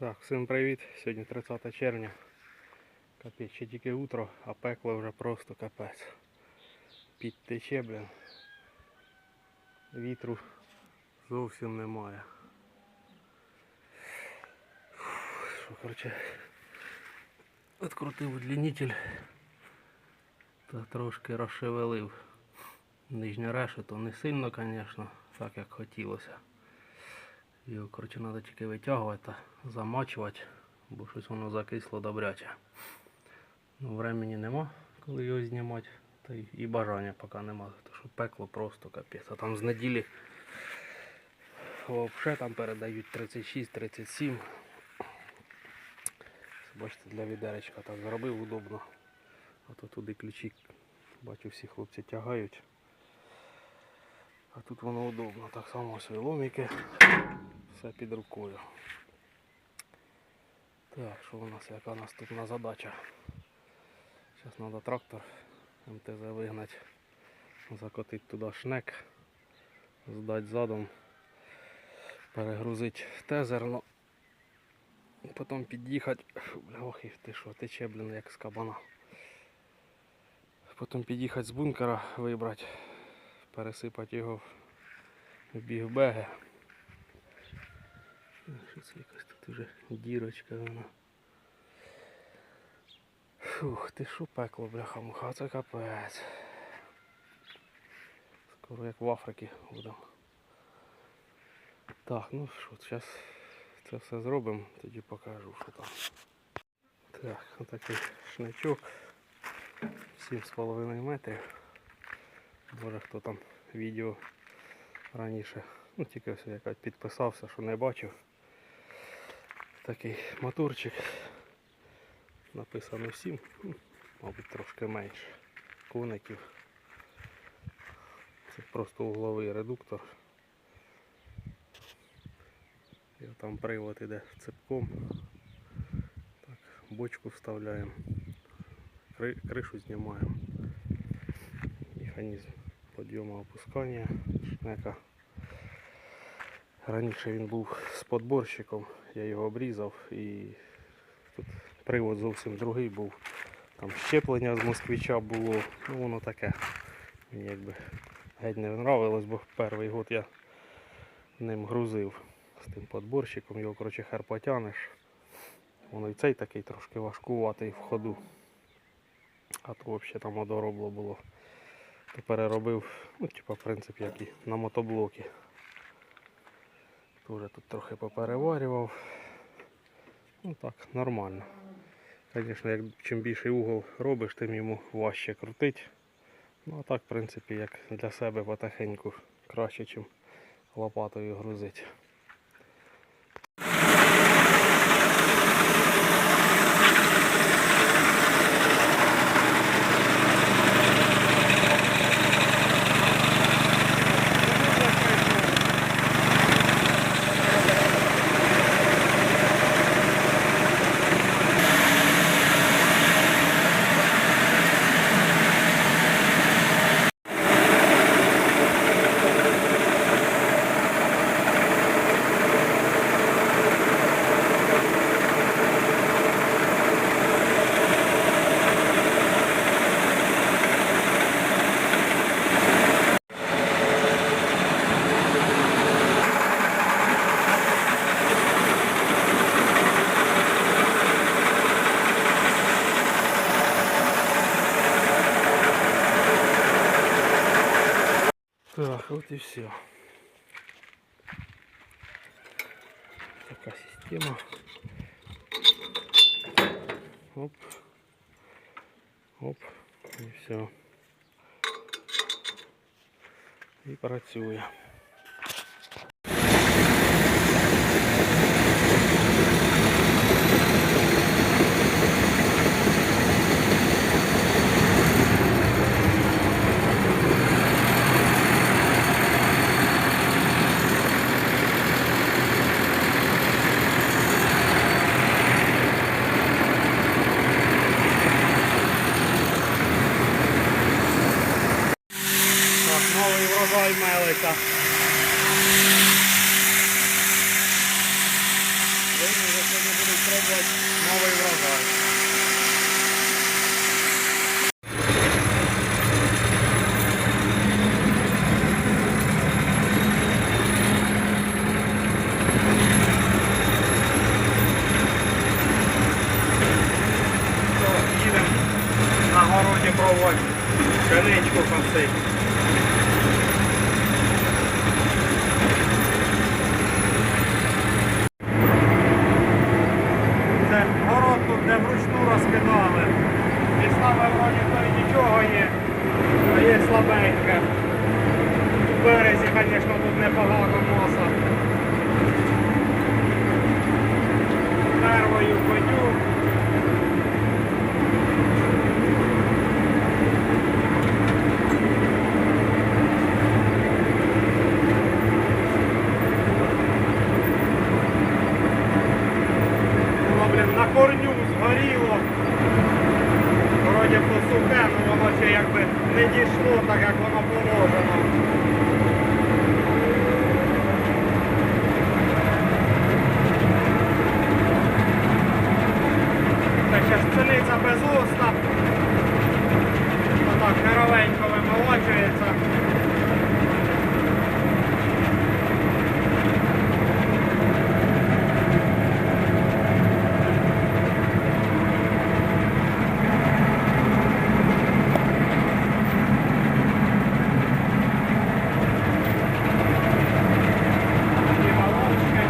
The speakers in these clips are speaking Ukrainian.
Так, всім привіт. Сьогодні 30 червня. Капець, ще тільки утро, а пекло вже просто капець. Підтече, блін. Вітру зовсім немає. Що, коротше, відкрутив удлінитель та трошки розшевелив. Нижня решето не сильно, звісно, так як хотілося. Його, коротше, треба тільки витягувати замачувати, бо щось воно закисло добряче. Ну, времени нема, коли його знімати, та й і бажання поки нема, тому що пекло просто капець. А там з неділі взагалі там передають 36-37. Бачите, для відеречка так зробив удобно. А то туди ключі, бачу, всі хлопці тягають. А тут воно удобно, так само ось ломіки, все під рукою. Так, що у нас, яка наступна задача? Зараз треба трактор МТЗ вигнати, закотити туди шнек, здати задом, перегрузити тезерно, потім під'їхати. Ох, ти що, тече, блін, як з кабана. Потім під'їхати з бункера, вибрати пересипати його в бігбеги. Це якась тут уже дірочка вона. Фух, ти що пекло, бляха муха, це капець. Скоро як в Африці будемо. Так, ну що, зараз це все зробимо, тоді покажу, що там. Так, отакий шничок. 7,5 метрів. Може хто там відео раніше, ну тільки все якось підписався, що не бачив. Такий моторчик. Написано 7, ну, мабуть трошки менше коників. Це просто угловий редуктор. І там привод іде цепком. Так, бочку вставляємо, кри- кришу знімаємо механізм підйому опускання шнека. Раніше він був з подборщиком, я його обрізав і тут привод зовсім другий був. Там щеплення з москвича було, ну воно таке. Мені якби геть не нравилось, бо перший год я ним грузив з тим подборщиком, його коротше хер потянеш. Воно і цей такий трошки важкуватий в ходу. А то взагалі там одоробло було то переробив, ну, типа, в принципі, як і на мотоблокі. Тоже тут трохи попереварював. Ну так, нормально. Звісно, чим більший угол робиш, тим йому важче крутить. Ну а так, в принципі, як для себе потихеньку краще, ніж лопатою грузить. Так, от і все. Така система. Оп. Оп. І все. І працює. Так, вручну розкидали. Місцями вроді то і нічого є, а є слабеньке. В березі, звісно, тут непогано носа. Первою коню. Воно, блін, на корню згоріло. Вроді по сухе, але воно ще якби не дійшло так, як воно положено. Пшениця без оста. Отак неровенько вимолочується. Такі молочки.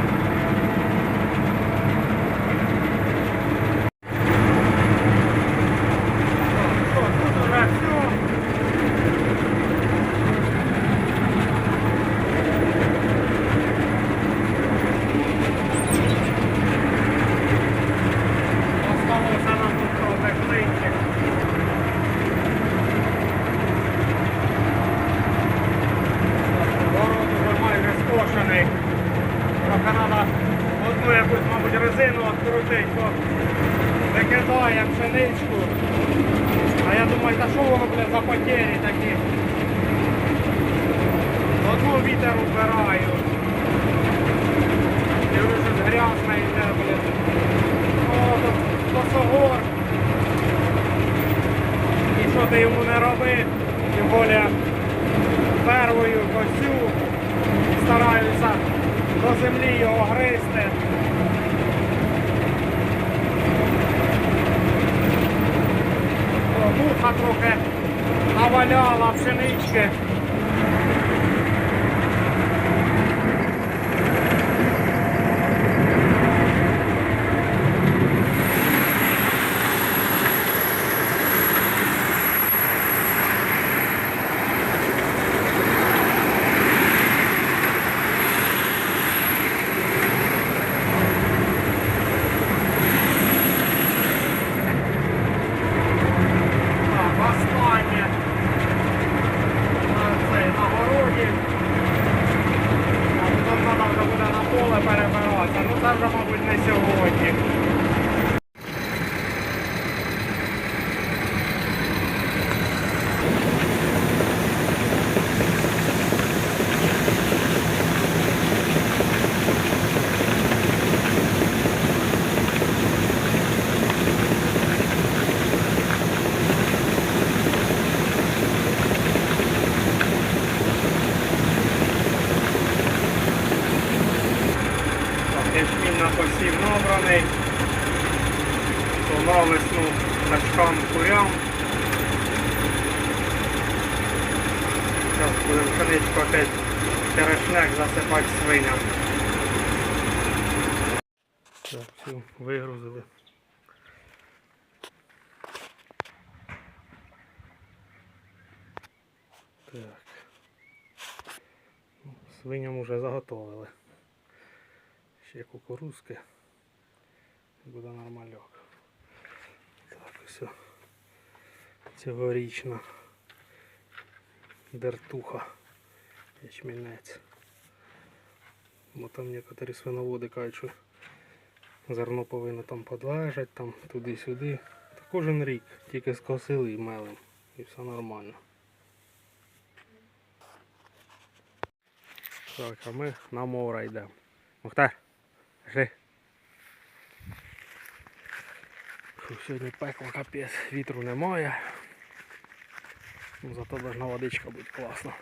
Що, тут уже все. Осталося нам тут трохи клинчик. Город уже майже скошений. Трохи треба одну якусь, мабуть, резину відкрутити, бо викидає пшеничку. Думаю, та воно, блядь, за потері такі? Одну вітер убираю. І вже грязна йде, блядь. О, то, то согор. І що ти йому не роби, тим більше первою косю стараюся до землі його гризти. О, Муха трохи наваляла пшенички. Так, останнє. На цей, на городі. А потім треба вже буде перебирати. Ну це мабуть, не сьогодні. Так, Ячмінь на посів набраний. То на весну качкам курям. Зараз будемо пшеничку опять черешняк засипати свиням. Так, все, вигрузили. Так. Ну, Свиням вже заготовили. Ще кукурузки. Буде нормальок. Так, все. Цьогорічна дертуха. Ячмінець. Бо там некоторі свиноводи кажуть, що зерно повинно там подлежати, там туди-сюди. Та кожен рік тільки скосили і мелим. І все нормально. Так, а ми на море йдемо. Мухтар, пішли. Сьогодні пекло капець, вітру немає. Ну, зато должна водичка бути класна.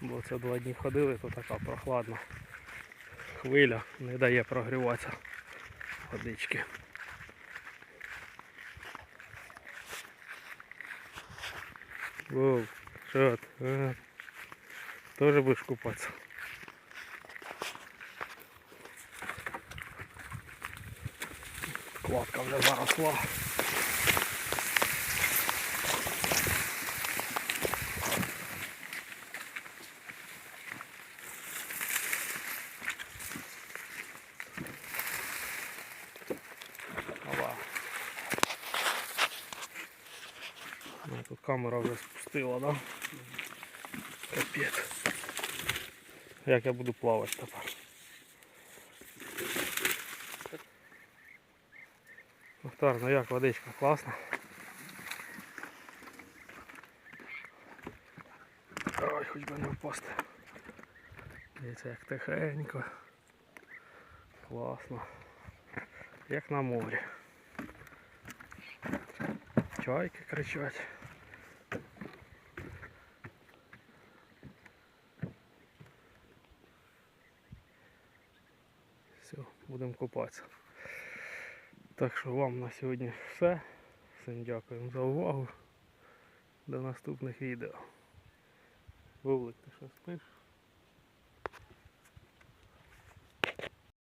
Бо це два дні ходили, то така прохладна. Хвиля не дає прогріватися водички. Воу, що ти? Тоже будеш купатися? Кладка вже заросла. Ова. Ну, тут камера вже спустила, да? Капець. Як я буду плавати тепер? Мухтар, ну як водичка, класна? Ой, хоч би не впасти. Дивіться, як тихенько. Класно. Як на морі. Чайки кричать. Все, будемо купатися. Так що вам на сьогодні все. Всім дякую за увагу. До наступних відео. Вовлик, ти що спиш?